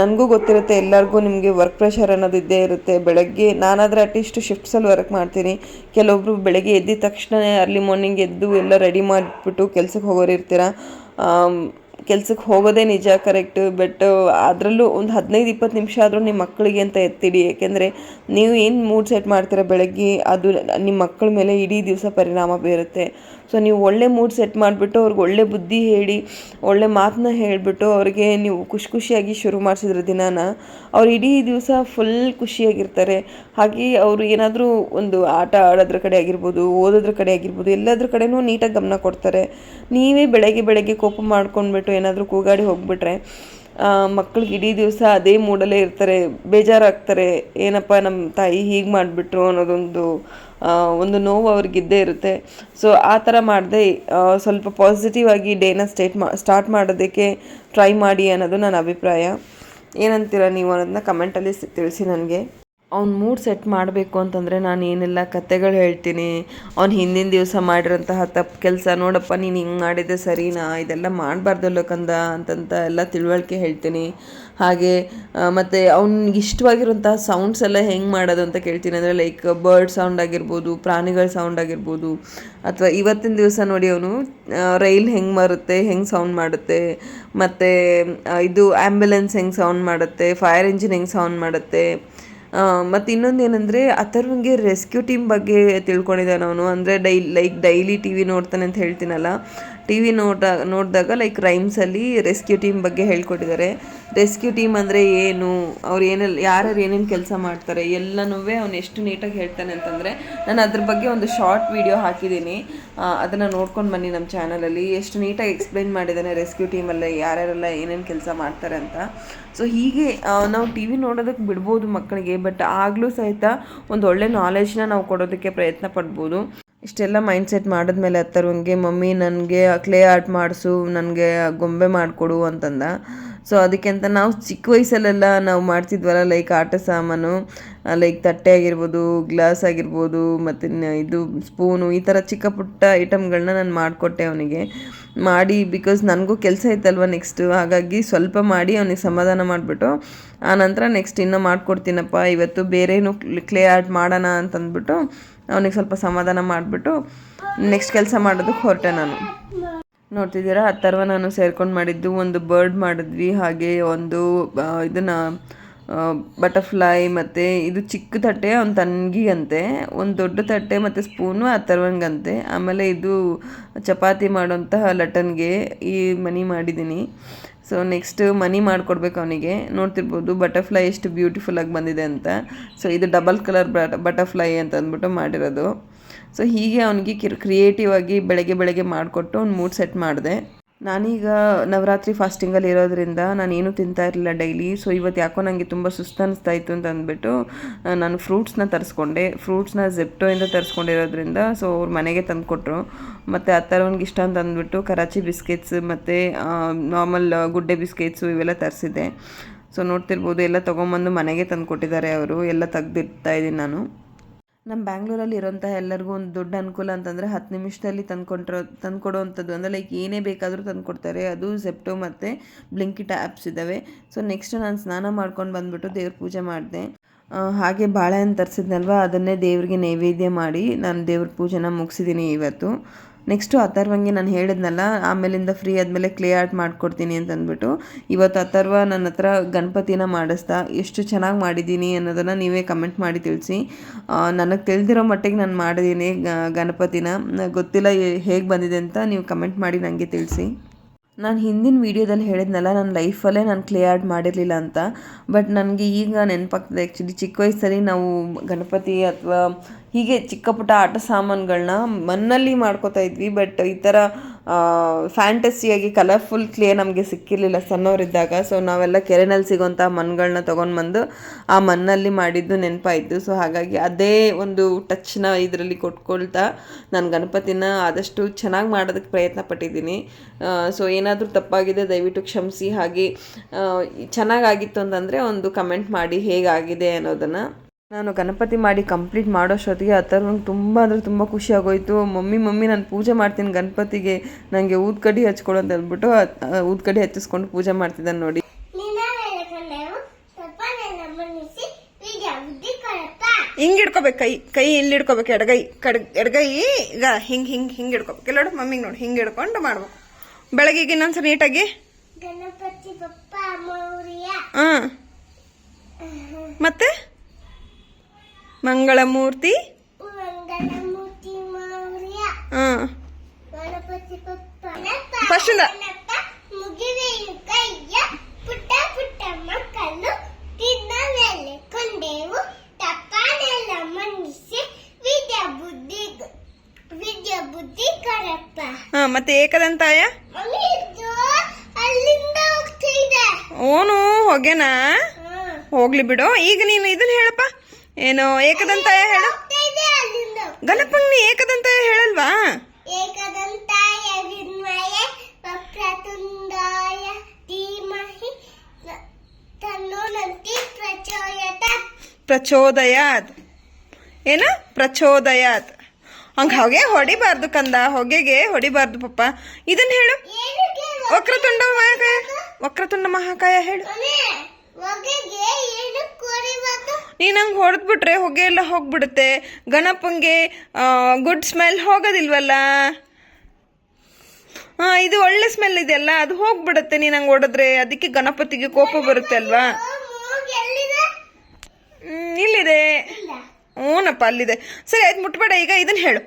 ನನಗೂ ಗೊತ್ತಿರುತ್ತೆ, ಎಲ್ಲರಿಗೂ ನಿಮಗೆ ವರ್ಕ್ ಪ್ರೆಷರ್ ಅನ್ನೋದು ಇದ್ದೇ ಇರುತ್ತೆ. ಬೆಳಗ್ಗೆ ನಾನಾದರೆ ಅಟ್ಲೀಸ್ಟ್ ಶಿಫ್ಟ್ಸಲ್ಲಿ ವರ್ಕ್ ಮಾಡ್ತೀನಿ. ಕೆಲವೊಬ್ಬರು ಬೆಳಗ್ಗೆ ಎದ್ದಿದ ತಕ್ಷಣ ಅರ್ಲಿ ಮಾರ್ನಿಂಗ್ ಎದ್ದು ಎಲ್ಲ ರೆಡಿ ಮಾಡಿಬಿಟ್ಟು ಕೆಲ್ಸಕ್ಕೆ ಹೋಗೋರಿರ್ತೀರ ಕೆಲ್ಸಕ್ಕೆ ಹೋಗೋದೇ ನಿಜ ಕರೆಕ್ಟ್ ಬಟ್ ಅದರಲ್ಲೂ ಒಂದು ಹದಿನೈದು, ಇಪ್ಪತ್ತು ನಿಮಿಷ ಆದರೂ ನಿಮ್ಮ ಮಕ್ಕಳಿಗೆ ಅಂತ ಎತ್ತಿಡಿ. ಏಕೆಂದರೆ ನೀವು ಏನು ಮೂಡ್ ಸೆಟ್ ಮಾಡ್ತೀರ ಬೆಳಗ್ಗೆ, ಅದು ನಿಮ್ಮ ಮಕ್ಕಳ ಮೇಲೆ ಇಡೀ ದಿವಸ ಪರಿಣಾಮ ಬೀರುತ್ತೆ. ಸೊ ನೀವು ಒಳ್ಳೆ ಮೂಡ್ ಸೆಟ್ ಮಾಡಿಬಿಟ್ಟು ಅವ್ರಿಗೆ ಒಳ್ಳೆ ಬುದ್ಧಿ ಹೇಳಿ, ಒಳ್ಳೆ ಮಾತನ್ನ ಹೇಳಿಬಿಟ್ಟು ಅವ್ರಿಗೆ ನೀವು ಖುಷಿ ಖುಷಿಯಾಗಿ ಶುರು ಮಾಡಿಸಿದ್ರೆ ದಿನಾನ, ಅವ್ರು ಇಡೀ ದಿವಸ ಫುಲ್ ಖುಷಿಯಾಗಿರ್ತಾರೆ. ಹಾಗೆ ಅವರು ಏನಾದರೂ ಒಂದು ಆಟ ಆಡೋದ್ರ ಕಡೆ ಆಗಿರ್ಬೋದು, ಓದೋದ್ರ ಕಡೆ ಆಗಿರ್ಬೋದು, ಎಲ್ಲದ್ರ ಕಡೆನೂ ನೀಟಾಗಿ ಗಮನ ಕೊಡ್ತಾರೆ. ನೀವೇ ಬೆಳಗ್ಗೆ ಬೆಳಗ್ಗೆ ಕೋಪ ಮಾಡ್ಕೊಂಡ್ಬಿಟ್ಟು ಏನಾದರೂ ಕೂಗಾಡಿ ಹೋಗ್ಬಿಟ್ರೆ ಮಕ್ಳಿಗೆ ಇಡೀ ದಿವಸ ಅದೇ ಮೂಡಲ್ಲೇ ಇರ್ತಾರೆ, ಬೇಜಾರಾಗ್ತಾರೆ. ಏನಪ್ಪ ನಮ್ಮ ತಾಯಿ ಹೀಗೆ ಮಾಡಿಬಿಟ್ರು ಅನ್ನೋದೊಂದು ಒಂದು ನೋವು ಅವ್ರಿಗಿದ್ದೇ ಇರುತ್ತೆ. ಸೊ ಆ ಥರ ಮಾಡದೆ ಸ್ವಲ್ಪ ಪಾಸಿಟಿವ್ ಆಗಿ ಡೇನ ಸ್ಟೇಟ್ ಮಾ ಸ್ಟಾರ್ಟ್ ಮಾಡೋದಕ್ಕೆ ಟ್ರೈ ಮಾಡಿ ಅನ್ನೋದು ನನ್ನ ಅಭಿಪ್ರಾಯ. ಏನಂತೀರ ನೀವು ಅನ್ನೋದನ್ನ ಕಮೆಂಟಲ್ಲಿ ತಿಳಿಸಿ ನನಗೆ. ಅವ್ನು ಮೂಡ್ ಸೆಟ್ ಮಾಡಬೇಕು ಅಂತಂದರೆ ನಾನು ಏನೆಲ್ಲ ಕತೆಗಳು ಹೇಳ್ತೀನಿ, ಅವ್ನು ಹಿಂದಿನ ದಿವಸ ಮಾಡಿರೋಂತಹ ತಪ್ಪು ಕೆಲಸ ನೋಡಪ್ಪ, ನೀನು ಹಿಂಗೆ ಮಾಡಿದ್ದೆ ಸರಿನಾ, ಇದೆಲ್ಲ ಮಾಡಬಾರ್ದಲ್ಲೋ ಕಂದ ಅಂತಂತ ಎಲ್ಲ ತಿಳುವಳಿಕೆ ಹೇಳ್ತೀನಿ. ಹಾಗೆ ಮತ್ತು ಅವ್ನಿಗೆ ಇಷ್ಟವಾಗಿರುವಂಥ ಸೌಂಡ್ಸ್ ಎಲ್ಲ ಹೆಂಗೆ ಮಾಡೋದು ಅಂತ ಕೇಳ್ತೀನಿ. ಅಂದರೆ ಲೈಕ್ ಬರ್ಡ್ ಸೌಂಡ್ ಆಗಿರ್ಬೋದು, ಪ್ರಾಣಿಗಳ ಸೌಂಡ್ ಆಗಿರ್ಬೋದು, ಅಥವಾ ಇವತ್ತಿನ ದಿವಸ ನೋಡಿ ಅವನು ರೈಲ್ ಹೆಂಗೆ ಬರುತ್ತೆ ಹೆಂಗೆ ಸೌಂಡ್ ಮಾಡುತ್ತೆ, ಮತ್ತು ಇದು ಆ್ಯಂಬುಲೆನ್ಸ್ ಹೆಂಗೆ ಸೌಂಡ್ ಮಾಡುತ್ತೆ ಫೈರ್ ಇಂಜಿನ್ ಹೆಂಗೆ ಸೌಂಡ್ ಮಾಡುತ್ತೆ. ಮತ್ತು ಇನ್ನೊಂದು ಏನಂದರೆ ಅಥರ್ವಂಗೆ ರೆಸ್ಕ್ಯೂ ಟೀಮ್ ಬಗ್ಗೆ ತಿಳ್ಕೊಂಡಿದ್ದಾನೆ ಅವನು. ಅಂದರೆ ಡೈ ಲೈಕ್ ಡೈಲಿ ಟಿ ವಿ ನೋಡ್ತಾನೆ ಅಂತ ಹೇಳ್ತೀನಲ್ಲ ಟಿ ವಿ ನೋಡ, ನೋಡಿದಾಗ ಲೈಕ್ ರೈಮ್ಸಲ್ಲಿ ರೆಸ್ಕ್ಯೂ ಟೀಮ್ ಬಗ್ಗೆ ಹೇಳ್ಕೊಟ್ಟಿದ್ದಾರೆ. ರೆಸ್ಕ್ಯೂ ಟೀಮ್ ಅಂದರೆ ಏನು? ಅವ್ರು ಏನೆಲ್ಲ ಯಾರ್ಯಾರು ಏನೇನು ಕೆಲಸ ಮಾಡ್ತಾರೆ? ಎಲ್ಲನೂ ಅವ್ನು ಎಷ್ಟು ನೀಟಾಗಿ ಹೇಳ್ತಾನೆ ಅಂತಂದರೆ, ನಾನು ಅದ್ರ ಬಗ್ಗೆ ಒಂದು ಶಾರ್ಟ್ ವಿಡಿಯೋ ಹಾಕಿದ್ದೀನಿ. ಅದನ್ನು ನೋಡ್ಕೊಂಡು ಬನ್ನಿ ನಮ್ಮ ಚಾನಲಲ್ಲಿ ಎಷ್ಟು ನೀಟಾಗಿ ಎಕ್ಸ್ಪ್ಲೈನ್ ಮಾಡಿದ್ದಾನೆ ರೆಸ್ಕ್ಯೂ ಟೀಮಲ್ಲಿ ಯಾರ್ಯಾರೆಲ್ಲ ಏನೇನು ಕೆಲಸ ಮಾಡ್ತಾರೆ ಅಂತ. ಸೊ ಹೀಗೆ ನಾವು ಟಿ ವಿ ನೋಡೋದಕ್ಕೆ ಬಿಡ್ಬೋದು ಮಕ್ಕಳಿಗೆ ಬಟ್ ಆಗಲೂ ಸಹಿತ ಒಂದು ಒಳ್ಳೆ ನಾಲೆಜ್ನ ನಾವು ಕೊಡೋದಕ್ಕೆ ಪ್ರಯತ್ನ ಪಡ್ಬೋದು. ಇಷ್ಟೆಲ್ಲ ಮೈಂಡ್ ಸೆಟ್ ಮಾಡಿದ್ಮೇಲೆ ಅತ್ತರ್ವಂಗೆ ಮಮ್ಮಿ ನನಗೆ ಕ್ಲೇ ಆರ್ಟ್ ಮಾಡಿಸು ನನಗೆ ಗೊಂಬೆ ಮಾಡಿಕೊಡು ಅಂತಂದ. ಸೊ ಅದಕ್ಕೆ ಅಂತ ನಾವು ಚಿಕ್ಕ ವಯಸ್ಸಲ್ಲೆಲ್ಲ ನಾವು ಮಾಡ್ತಿದ್ವಲ್ಲ ಲೈಕ್ ಆಟ ಸಾಮಾನು ಲೈಕ್ ತಟ್ಟೆ ಆಗಿರ್ಬೋದು ಗ್ಲಾಸ್ ಆಗಿರ್ಬೋದು, ಮತ್ತು ಇದು ಸ್ಪೂನು ಈ ಥರ ಚಿಕ್ಕ ಪುಟ್ಟ ಐಟಮ್ಗಳನ್ನ ನಾನು ಮಾಡಿಕೊಟ್ಟೆ ಅವನಿಗೆ. ಮಾಡಿ ಬಿಕಾಸ್ ನನಗೂ ಕೆಲಸ ಇತ್ತಲ್ವ ನೆಕ್ಸ್ಟು ಹಾಗಾಗಿ ಸ್ವಲ್ಪ ಮಾಡಿ ಅವನಿಗೆ ಸಮಾಧಾನ ಮಾಡಿಬಿಟ್ಟು, ಆ ನಂತರ ನೆಕ್ಸ್ಟ್ ಇನ್ನೂ ಮಾಡ್ಕೊಡ್ತೀನಪ್ಪ, ಇವತ್ತು ಬೇರೇನು ಕ್ಲೇ ಆರ್ಟ್ ಮಾಡೋಣ ಅಂತಂದ್ಬಿಟ್ಟು, ಅವನಿಗೆ ಸ್ವಲ್ಪ ಸಮಾಧಾನ ಮಾಡಿಬಿಟ್ಟು ನೆಕ್ಸ್ಟ್ ಕೆಲಸ ಮಾಡೋದಕ್ಕೆ ಹೊರಟೆ ನಾನು. ನೋಡ್ತಿದ್ದೀರಾ? ಅಥರ್ವ ನಾನು ಸೇರ್ಕೊಂಡು ಮಾಡಿದ್ದು. ಒಂದು ಬರ್ಡ್ ಮಾಡಿದ್ವಿ. ಹಾಗೆ ಒಂದು ಇದನ್ನು ಬಟರ್ಫ್ಲೈ ಮತ್ತು ಇದು ಚಿಕ್ಕ ತಟ್ಟೆ, ಒಂದು ತಂಗಿಗಂತೆ ಒಂದು ದೊಡ್ಡ ತಟ್ಟೆ ಮತ್ತು ಸ್ಪೂನು ಅಥರ್ವಂಗಂತೆ ಆಮೇಲೆ ಇದು ಚಪಾತಿ ಮಾಡೋಂತಹ ಲಟನ್ಗೆ ಈ ಮನಿ ಮಾಡಿದ್ದೀನಿ. ಸೊ ನೆಕ್ಸ್ಟ್ ಮನಿ ಮಾಡಿಕೊಡ್ಬೇಕು ಅವನಿಗೆ. ನೋಡ್ತಿರ್ಬೋದು ಬಟರ್ಫ್ಲೈ ಎಷ್ಟು ಬ್ಯೂಟಿಫುಲ್ಲಾಗಿ ಬಂದಿದೆ ಅಂತ. ಸೊ ಇದು ಡಬಲ್ ಕಲರ್ ಬಟರ್ಫ್ಲೈ ಅಂತ ಅಂದ್ಬಿಟ್ಟು ಮಾಡಿರೋದು. ಸೊ ಹೀಗೆ ಅವನಿಗೆ ಕಿರ್ ಕ್ರಿಯೇಟಿವ್ ಆಗಿ ಬೆಳಗ್ಗೆ ಬೆಳಗ್ಗೆ ಮಾಡಿಕೊಟ್ಟು ಅವ್ನು ಮೂಡ್ ಸೆಟ್ ಮಾಡಿದೆ. ನಾನೀಗ ನವರಾತ್ರಿ ಫಾಸ್ಟಿಂಗಲ್ಲಿ ಇರೋದ್ರಿಂದ ನಾನೇನು ತಿಂತಾ ಇರಲಿಲ್ಲ ಡೈಲಿ ಸೊ ಇವತ್ತು ಯಾಕೋ ನನಗೆ ತುಂಬ ಸುಸ್ತು ಅನಿಸ್ತಾ ಇತ್ತು ಅಂತ ಅಂದ್ಬಿಟ್ಟು ನಾನು ಫ್ರೂಟ್ಸ್ನ ತರಿಸ್ಕೊಂಡೆ. ಫ್ರೂಟ್ಸ್ನ ಜೆಪ್ಟೋಯಿಂದ ತರಿಸ್ಕೊಂಡಿರೋದ್ರಿಂದ ಸೊ ಅವ್ರು ಮನೆಗೆ ತಂದುಕೊಟ್ರು. ಮತ್ತು ಆ ಥರ ಅವ್ನಿಗೆ ಇಷ್ಟ ಅಂತ ಅಂದ್ಬಿಟ್ಟು ಕರಾಚಿ ಬಿಸ್ಕೆಟ್ಸ್ ಮತ್ತು ನಾರ್ಮಲ್ ಗುಡ್ಡೆ ಬಿಸ್ಕೆಟ್ಸು ಇವೆಲ್ಲ ತರಿಸಿದ್ದೆ. ಸೊ ನೋಡ್ತಿರ್ಬೋದು ಎಲ್ಲ ತೊಗೊಂಬಂದು ಮನೆಗೆ ತಂದು ಕೊಟ್ಟಿದ್ದಾರೆ ಅವರು. ಎಲ್ಲ ತೆಗ್ದಿಡ್ತಾ ಇದ್ದೀನಿ ನಾನು. ನಮ್ಮ ಬ್ಯಾಂಗ್ಳೂರಲ್ಲಿ ಇರೋಂಥ ಎಲ್ಲರಿಗೂ ಒಂದು ದೊಡ್ಡ ಅನುಕೂಲ ಅಂತಂದರೆ ಹತ್ತು ನಿಮಿಷದಲ್ಲಿ ತಂದು ತಂದ್ಕೊಡೋವಂಥದ್ದು ಅಂದರೆ ಲೈಕ್ ಏನೇ ಬೇಕಾದರೂ ತಂದುಕೊಡ್ತಾರೆ. ಅದು ಸೆಪ್ಟೋ ಮತ್ತು ಬ್ಲಿಂಕಿಟ್ ಆ್ಯಪ್ಸ್ ಇದ್ದಾವೆ ಸೊ ನೆಕ್ಸ್ಟ್ ನಾನು ಸ್ನಾನ ಮಾಡ್ಕೊಂಡು ಬಂದುಬಿಟ್ಟು ದೇವ್ರ ಪೂಜೆ ಮಾಡಿದೆ. ಹಾಗೆ ಬಾಳೆಹಣ್ಣು ತರಿಸಿದ್ನಲ್ವ? ಅದನ್ನೇ ದೇವರಿಗೆ ನೈವೇದ್ಯ ಮಾಡಿ ನಾನು ದೇವ್ರ ಪೂಜೆನ ಮುಗಿಸಿದ್ದೀನಿ ಇವತ್ತು. ನೆಕ್ಸ್ಟು ಅಥರ್ವಂಗೆ ನಾನು ಹೇಳಿದ್ನಲ್ಲ, ಆಮೇಲಿಂದ ಫ್ರೀ ಆದಮೇಲೆ ಕ್ಲೇ ಆರ್ಟ್ ಮಾಡಿಕೊಡ್ತೀನಿ ಅಂತಂದ್ಬಿಟ್ಟು, ಇವತ್ತು ಅಥರ್ವ ನನ್ನ ಹತ್ರ ಗಣಪತಿನ ಮಾಡಿಸ್ತಾ ಎಷ್ಟು ಚೆನ್ನಾಗಿ ಮಾಡಿದ್ದೀನಿ ಅನ್ನೋದನ್ನು ನೀವೇ ಕಮೆಂಟ್ ಮಾಡಿ ತಿಳಿಸಿ. ನನಗೆ ತಿಳಿದಿರೋ ಮಟ್ಟಿಗೆ ನಾನು ಮಾಡಿದ್ದೀನಿ ಗಣಪತಿನ. ಗೊತ್ತಿಲ್ಲ ಹೇಗೆ ಬಂದಿದೆ ಅಂತ ನೀವು ಕಮೆಂಟ್ ಮಾಡಿ ನನಗೆ ತಿಳಿಸಿ. ನಾನು ಹಿಂದಿನ ವೀಡಿಯೋದಲ್ಲಿ ಹೇಳಿದ್ನಲ್ಲ ನನ್ನ ಲೈಫಲ್ಲೇ ನಾನು ಕ್ಲೇ ಆರ್ಟ್ ಮಾಡಿರಲಿಲ್ಲ ಅಂತ. ಬಟ್ ನನಗೆ ಈಗ ನೆನಪಾಗ್ತದೆ ಆ್ಯಕ್ಚುಲಿ ಚಿಕ್ಕ ವಯಸ್ಸಲ್ಲಿ ನಾವು ಗಣಪತಿ ಅಥವಾ ಹೀಗೆ ಚಿಕ್ಕ ಪುಟ್ಟ ಆಟ ಸಾಮಾನುಗಳನ್ನ ಮಣ್ಣಲ್ಲಿ ಮಾಡ್ಕೋತಾ ಇದ್ವಿ, ಬಟ್ ಈ ಥರ ಫ್ಯಾಂಟಸಿಯಾಗಿ ಕಲರ್ಫುಲ್ ಕ್ಲೇ ನಮಗೆ ಸಿಕ್ಕಿರಲಿಲ್ಲ ಸಣ್ಣವರಿದ್ದಾಗ. ಸೊ ನಾವೆಲ್ಲ ಕೆರೆನಲ್ಲಿ ಸಿಗೋಂಥ ಮಣ್ಣುಗಳನ್ನ ತೊಗೊಂಡು ಆ ಮಣ್ಣಲ್ಲಿ ಮಾಡಿದ್ದು ನೆನಪಾಯಿತು. ಸೊ ಹಾಗಾಗಿ ಅದೇ ಒಂದು ಟಚ್ನ ಇದರಲ್ಲಿ ಕೊಟ್ಕೊಳ್ತಾ ನಾನು ಗಣಪತಿನ ಆದಷ್ಟು ಚೆನ್ನಾಗಿ ಮಾಡೋದಕ್ಕೆ ಪ್ರಯತ್ನ ಪಟ್ಟಿದ್ದೀನಿ ಸೊ ಏನಾದರೂ ತಪ್ಪಾಗಿದೆ ದಯವಿಟ್ಟು ಕ್ಷಮಿಸಿ. ಹಾಗೆ ಚೆನ್ನಾಗಾಗಿತ್ತು ಅಂತಂದರೆ ಒಂದು ಕಮೆಂಟ್ ಮಾಡಿ ಹೇಗಾಗಿದೆ ಅನ್ನೋದನ್ನು ನಾನು ಗಣಪತಿ ಮಾಡಿ ಕಂಪ್ಲೀಟ್ ಮಾಡೋಷ್ಟೊತ್ತಿಗೆ ಆ ಥರ ನಂಗೆ ತುಂಬ ಅಂದರೆ ತುಂಬ ಖುಷಿ ಆಗೋಯಿತು. ಮಮ್ಮಿ ಮಮ್ಮಿ ನಾನು ಪೂಜೆ ಮಾಡ್ತೀನಿ ಗಣಪತಿಗೆ. ನನಗೆ ಊದ್ಕಡ್ಡಿ ಹಚ್ಕೊಡು ಅಂತ ಅಂದ್ಬಿಟ್ಟು ಊದ್ಕಡ್ಡಿ ಹಚ್ಚಿಸ್ಕೊಂಡು ಪೂಜೆ ಮಾಡ್ತಿದ್ದಾನೆ ನೋಡಿ. ಹಿಂಗೆ ಹಿಡ್ಕೋಬೇಕು ಕೈ ಕೈ ಇಲ್ಲಿ ಹಿಡ್ಕೋಬೇಕು ಎಡಗೈ ಕಡ್ ಎಡಗೈ ಈಗ ಹಿಂಗೆ ಹಿಂಗೆ ಹಿಂಗೆ ಹಿಡ್ಕೋಬೇಕು. ಎಲ್ಲ ನೋಡಿ ಮಮ್ಮಿಗೆ ನೋಡಿ ಹಿಂಗೆ ಹಿಡ್ಕೊಂಡು ಮಾಡ್ಬೇಕು. ಬೆಳಗ್ಗೆಗೆ ಇನ್ನೊಂದ್ಸಲ ನೀಟಾಗಿ? ಗಣಪತಿ ಹಾಂ. ಮತ್ತೆ? ಮಂಗಳಮೂರ್ತಿ. ಮೌರ್ಯ. ಹಾಂ. ಮತ್ತೆ ಏಕದಂತಾಯ? ಓನು ಹೋಗ್ಯಾನಾ? ಹ್ಮ್. ಹೋಗ್ಲಿ ಬಿಡು. ಈಗ ನೀನು ಇದನ್ನ ಹೇಳಪ್ಪ. ಏನು ಏಕದಂತಾಯ ಹೇಳು. ಗಲಪಂಗ್ನಿ ಏಕದಂತಾಯ ಹೇಳಲ್ವಾ? ಪ್ರಚೋದಯಾತ್. ಏನ? ಪ್ರಚೋದಯಾತ್. ಹಂಗ ಹೊಗೆ ಹೊಡಿಬಾರ್ದು ಕಂದ ಹೊಗೆಗೆ ಹೊಡಿಬಾರ್ದು ಪಪ್ಪ. ಇದನ್ನ ಹೇಳು. ವಕ್ರತುಂಡ ಮಹಾಕಾಯ ವಕ್ರತುಂಡ ಮಹಾಕಾಯ ಹೇಳು. ಹೊಡೆದು ನೀನು ಹಂಗೆ ಹೊಡೆದ್ಬಿಟ್ರೆ ಹೊಗೆ ಎಲ್ಲ ಹೋಗ್ಬಿಡುತ್ತೆ. ಗಣಪಂಗೆ ಗುಡ್ ಸ್ಮೆಲ್ ಹೋಗೋದಿಲ್ವಲ್ಲ? ಹಾಂ ಇದು ಒಳ್ಳೆ ಸ್ಮೆಲ್ ಇದೆಯಲ್ಲ ಅದು ಹೋಗ್ಬಿಡುತ್ತೆ ನೀನು ಹಂಗೆ ಹೊಡೆದ್ರೆ. ಅದಕ್ಕೆ ಗಣಪತಿಗೆ ಕೋಪ ಬರುತ್ತೆ ಅಲ್ವಾ? ಇಲ್ಲಿದೆ. ಇಲ್ಲ ಹ್ಞೂನಪ್ಪ ಅಲ್ಲಿದೆ. ಸರಿ ಆಯ್ತು ಮುಟ್ಬೇಡ ಈಗ ಇದನ್ನ ಹೇಳು.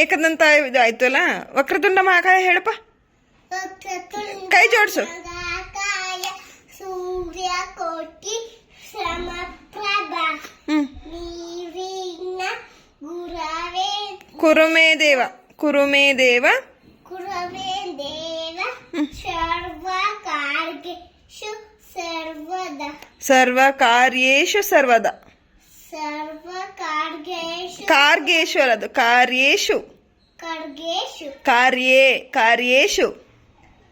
ಏಕದಂತ ಇದು ಆಯ್ತು ಅಲ್ಲ? ವಕ್ರತುಂಡ ಮಹಾಕಾಯ ಹೇಳಪ್ಪ. ಕೈ ಜೋಡಿಸು. ಸೂರ್ಯ ಕೋಟಿ ಕುರುಮೇ ದೇವ ಕುರುಮೇ ದೇವ. ಕುರವೇ ದೇವ ಸರ್ವ ಕಾರ್ಯೇಶು ಸರ್ವದ. ಸರ್ವ ಕಾರ್ಯೇಶು ಸರ್ವದ. ಸರ್ವ ಕಾರ್ಯೇಶು ಕಾರ್ಗೇಶು ಅಲ್ಲದು ಕಾರ್ಯೇಶು. ಕಾರ್ಗೇಶು. ಕಾರ್ಯೇ ಕಾರ್ಯೇಶು.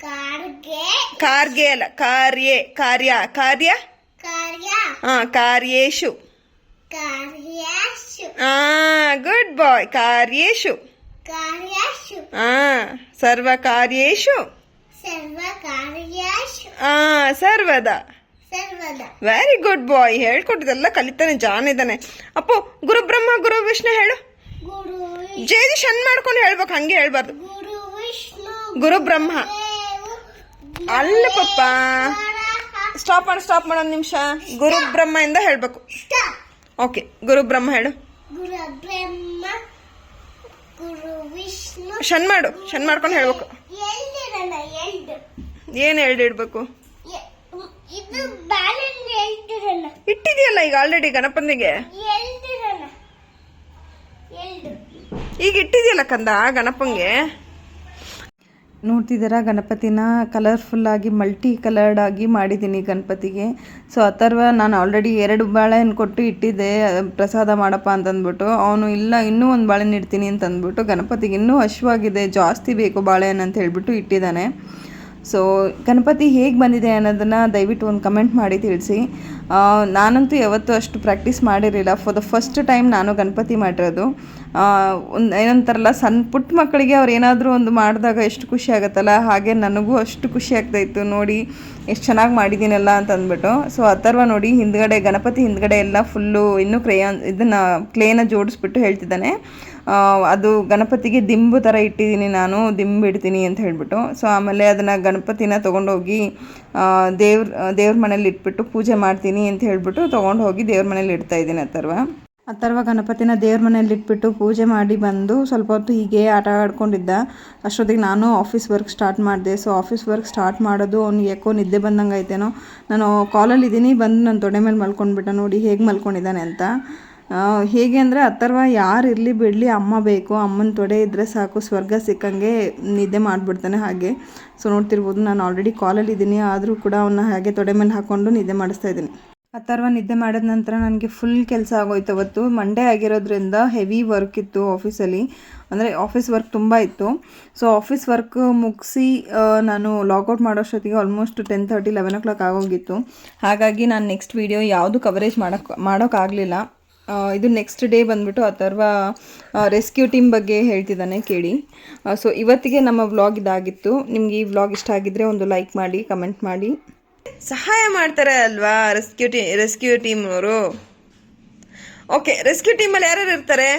ಕಾರ್ಗೆ ಕಾರ್ಗೆ ಅಲ್ಲ ಕಾರ್ಯೇ ಕಾರ್ಯ ಕಾರ್ಯ. ಕಾರ್ಯೇಶು. ಕಾರ್ಯೇಷು ಹಾ ಗುಡ್ ಬಾಯ್ ಕಾರ್ಯೇಶು. ಹಾ ಸರ್ವ ಕಾರ್ಯೇಶು ಹಾ ಸರ್ವದ. ವೆರಿ ಗುಡ್ ಬಾಯ್ ಹೇಳ್ಕೊಟ್ಟಿದ್ದೆಲ್ಲ ಕಲಿತಾನೆ ಜಾನ್ ಇದ್ದಾನೆ. ಅಪ್ಪು ಗುರು ಬ್ರಹ್ಮ ಗುರು ವಿಷ್ಣು ಹೇಳು. ಜೇದಿ ಶನ್ ಮಾಡ್ಕೊಂಡು ಹೇಳ್ಬೇಕು ಹಂಗೆ ಹೇಳ್ಬಾರ್ದು. ಗುರು ಬ್ರಹ್ಮ. ಅಲ್ಲ ಪಪ್ಪ. ಸ್ಟಾಪ್ ಮಾಡು ಸ್ಟಾಪ್ ಮಾಡೋ ನಿಮಿಷ. ಗುರು ಬ್ರಹ್ಮ ಇಂದ ಹೇಳ್ಬೇಕು. ಓಕೆ ಗುರು ಬ್ರಹ್ಮ ಹೇಳು. ಗುರು ಬ್ರಹ್ಮ ಗುರು ವಿಷ್ಣು. ಶನ್ ಮಾಡು ಶನ್ ಮಾಡ್ಕೊಂಡು ಹೇಳ್ಬೇಕು. ಏನು ಎಲ್ದು ಏನ್ ಹೇಳ್ದು ಇಡ್ಬೇಕು? ಎ- ಇದು ಬಾಳೆಹಣ್ಣು ಎಲ್ದಿರಲ್ಲ ಇಟ್ಟಿದೆಯಲ್ಲ ಈಗ ಆಲ್ರೆಡಿ ಗಣಪನಿಗೆ ಈಗ ಇಟ್ಟಿದೆಯಲ್ಲ ಕಂದ ಗಣಪಂಗೆ? ನೋಡ್ತಿದ್ದೀರಾ? ಗಣಪತಿನ ಕಲರ್ಫುಲ್ಲಾಗಿ ಮಲ್ಟಿ ಕಲರ್ಡ್ ಆಗಿ ಮಾಡಿದ್ದೀನಿ ಗಣಪತಿಗೆ. ಸೊ ಅಥರ್ವ ನಾನು ಆಲ್ರೆಡಿ ಎರಡು ಬಾಳೆಹಣ್ಣು ಕೊಟ್ಟು ಇಟ್ಟಿದ್ದೆ. ಪ್ರಸಾದ ಮಾಡಪ್ಪ ಅಂತಂದ್ಬಿಟ್ಟು. ಅವನು ಇಲ್ಲ, ಇನ್ನೂ ಒಂದು ಬಾಳೆಹಣ್ಣು ಇಡ್ತೀನಿ ಅಂತಂದ್ಬಿಟ್ಟು ಗಣಪತಿಗೆ ಇನ್ನೂ ಹಶ್ವಾಗಿದೆ ಜಾಸ್ತಿ ಬೇಕು ಬಾಳೆಹಣ್ಣು ಅಂತ ಹೇಳಿಬಿಟ್ಟು ಇಟ್ಟಿದ್ದಾನೆ. ಸೊ ಗಣಪತಿ ಹೇಗೆ ಬಂದಿದೆ ಅನ್ನೋದನ್ನು ದಯವಿಟ್ಟು ಒಂದು ಕಮೆಂಟ್ ಮಾಡಿ ತಿಳಿಸಿ. ನಾನಂತೂ ಯಾವತ್ತೂ ಅಷ್ಟು ಪ್ರಾಕ್ಟೀಸ್ ಮಾಡಿರಲಿಲ್ಲ. ಫಾರ್ ದ ಫಸ್ಟ್ ಟೈಮ್ ನಾನು ಗಣಪತಿ ಮಾಡಿರೋದು. ಒಂದು ಏನಂತಾರಲ್ಲ ಸಣ್ಣ ಪುಟ್ಟ ಮಕ್ಕಳಿಗೆ ಅವ್ರು ಏನಾದರೂ ಒಂದು ಮಾಡಿದಾಗ ಎಷ್ಟು ಖುಷಿ ಆಗುತ್ತಲ್ಲ, ಹಾಗೆ ನನಗೂ ಅಷ್ಟು ಖುಷಿ ಆಗ್ತಾಯಿತ್ತು. ನೋಡಿ, ಎಷ್ಟು ಚೆನ್ನಾಗಿ ಮಾಡಿದ್ದೀನಲ್ಲ ಅಂತ ಅಂದ್ಬಿಟ್ಟು. ಸೊ ಅಥರ್ವ ನೋಡಿ, ಹಿಂದ್ಗಡೆ, ಗಣಪತಿ ಹಿಂದ್ಗಡೆ ಎಲ್ಲ ಫುಲ್ಲು ಇನ್ನೂ ಕ್ರೇಯಾನ್ ಇದನ್ನು ಕ್ಲೇನ ಜೋಡಿಸ್ಬಿಟ್ಟು ಹೇಳ್ತಿದ್ದಾನೆ. ಅದು ಗಣಪತಿಗೆ ದಿಂಬು ಥರ ಇಟ್ಟಿದ್ದೀನಿ ನಾನು ದಿಂಬು ಇಡ್ತೀನಿ ಅಂತ ಹೇಳಿಬಿಟ್ಟು. ಸೊ ಆಮೇಲೆ ಅದನ್ನು ಗಣಪತಿನ ತೊಗೊಂಡೋಗಿ ದೇವ್ರ ದೇವ್ರ ಮನೇಲಿ ಇಟ್ಬಿಟ್ಟು ಪೂಜೆ ಮಾಡ್ತೀನಿ ಅಂತ ಹೇಳಿಬಿಟ್ಟು ತೊಗೊಂಡು ಹೋಗಿ ದೇವ್ರ ಮನೇಲಿ ಇಡ್ತಾ ಇದ್ದೀನಿ ಆ ಅಥರ್ವ ಗಣಪತಿನ ದೇವ್ರ ಮನೇಲಿ ಇಟ್ಬಿಟ್ಟು ಪೂಜೆ ಮಾಡಿ ಬಂದು ಸ್ವಲ್ಪ ಹೊತ್ತು ಹೀಗೆ ಆಟ ಆಡ್ಕೊಂಡಿದ್ದ. ಅಷ್ಟೊತ್ತಿಗೆ ನಾನು ಆಫೀಸ್ ವರ್ಕ್ ಸ್ಟಾರ್ಟ್ ಮಾಡಿದೆ. ಸೊ ಆಫೀಸ್ ವರ್ಕ್ ಸ್ಟಾರ್ಟ್ ಮಾಡೋದು ಅವ್ನಿಗೆ ಯಾಕೋ ನಿದ್ದೆ ಬಂದಂಗೆ ಐತೇನೋ ನಾನು ಕಾಲಲ್ಲಿ ಇದ್ದೀನಿ ಬಂದು ನನ್ನ ತೊಡೆ ಮೇಲೆ ಮಲ್ಕೊಂಡ್ಬಿಟ್ಟ. ನೋಡಿ ಹೇಗೆ ಮಲ್ಕೊಂಡಿದ್ದಾನೆ ಅಂತ. ಆ, ಹೇಗೆ ಅಂದರೆ ಅಥರ್ವ ಯಾರು ಇರಲಿ ಬಿಡಲಿ ಅಮ್ಮ ಬೇಕು, ಅಮ್ಮನ ತೊಡೆ ಇದ್ದರೆ ಸಾಕು, ಸ್ವರ್ಗ ಸಿಕ್ಕಂಗೆ ನಿದ್ದೆ ಮಾಡಿಬಿಡ್ತಾನೆ ಹಾಗೆ. ಸೊ ನೋಡ್ತಿರ್ಬೋದು ನಾನು ಆಲ್ರೆಡಿ ಕಾಲಲ್ಲಿ ಇದ್ದೀನಿ, ಆದರೂ ಕೂಡ ಅವನ್ನ ಹಾಗೆ ತೊಡೆ ಮೇಲೆ ಹಾಕ್ಕೊಂಡು ನಿದ್ದೆ ಮಾಡಿಸ್ತಾ ಇದ್ದೀನಿ. ಅಥರ್ವ ನಿದ್ದೆ ಮಾಡಿದ ನಂತರ ನನಗೆ ಫುಲ್ ಕೆಲಸ ಆಗೋಯ್ತು ಅವತ್ತು. ಮಂಡೇ ಆಗಿರೋದ್ರಿಂದ ಹೆವಿ ವರ್ಕ್ ಇತ್ತು ಆಫೀಸಲ್ಲಿ ಅಂದರೆ ಆಫೀಸ್ ವರ್ಕ್ ತುಂಬ ಇತ್ತು. ಸೊ ಆಫೀಸ್ ವರ್ಕ್ ಮುಗಿಸಿ ನಾನು logout ಮಾಡೋಷ್ಟೊತ್ತಿಗೆ almost ten thirty eleven o'clock ಆಗೋಗಿತ್ತು. ಹಾಗಾಗಿ ನಾನು ನೆಕ್ಸ್ಟ್ ವೀಡಿಯೋ ಯಾವುದು ಕವರೇಜ್ ಮಾಡೋಕ್ಕೆ ಮಾಡೋಕ್ಕಾಗಲಿಲ್ಲ ಇದು ನೆಕ್ಸ್ಟ್ ಡೇ ಬಂದ್ಬಿಟ್ಟು ಅಥರ್ವ ರೆಸ್ಕ್ಯೂ ಟೀಮ್ ಬಗ್ಗೆ ಹೇಳ್ತಿದ್ದಾನೆ ಕೇಳಿ. ಸೊ ಇವತ್ತಿಗೆ ನಮ್ಮ ವ್ಲಾಗ್ ಇದಾಗಿತ್ತು. ನಿಮ್ಗೆ ಈ ವ್ಲಾಗ್ ಇಷ್ಟ ಆಗಿದ್ರೆ ಒಂದು ಲೈಕ್ ಮಾಡಿ ಕಮೆಂಟ್ ಮಾಡಿ. ಸಹಾಯ ಮಾಡ್ತಾರೆ ಅಲ್ವಾ ರೆಸ್ಕ್ಯೂ ಟೀ ರೆಸ್ಕ್ಯೂ ಟೀಮ್ ಅವರು? ಓಕೆ ರೆಸ್ಕ್ಯೂ ಟೀಮಲ್ಲಿ ಯಾರ್ಯಾರು ಇರ್ತಾರೆ?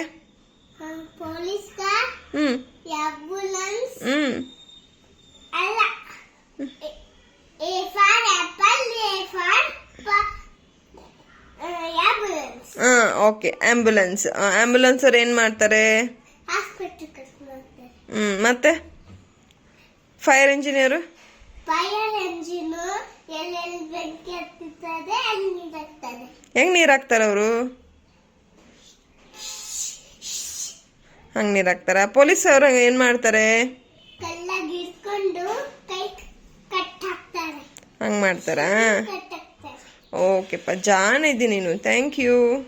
ಪೊಲೀಸ್ ಕಾರ್ ಹ್ಞೂ ಆಂಬುಲೆನ್ಸ್ ಹ್ಞೂ ಅಲ್ಲ A for apple A for ambulance ಹಾಂ ಓಕೆ ಆಂಬ್ಯುಲೆನ್ಸ್ ಆಂಬ್ಯುಲೆನ್ಸ್ ಅವ್ರು ಏನು ಮಾಡ್ತಾರೆ? ಹ್ಞೂ ಮತ್ತೆ? ಫೈರ್ ಇಂಜಿನಿಯರು ಹೆಂಗ್ ನೀರ್ ಹಾಕ್ತಾರೆ ಅವರು? ಹಂಗೆ ನೀರು ಹಾಕ್ತಾರ. ಪೊಲೀಸ್ ಅವರು ಏನು ಮಾಡ್ತಾರೆ? ಹಂಗೆ ಮಾಡ್ತಾರಾ? ಓಕೆಪ್ಪ ಜಾನ್ ಇದ್ದೀನಿ ನೀನು. Thank you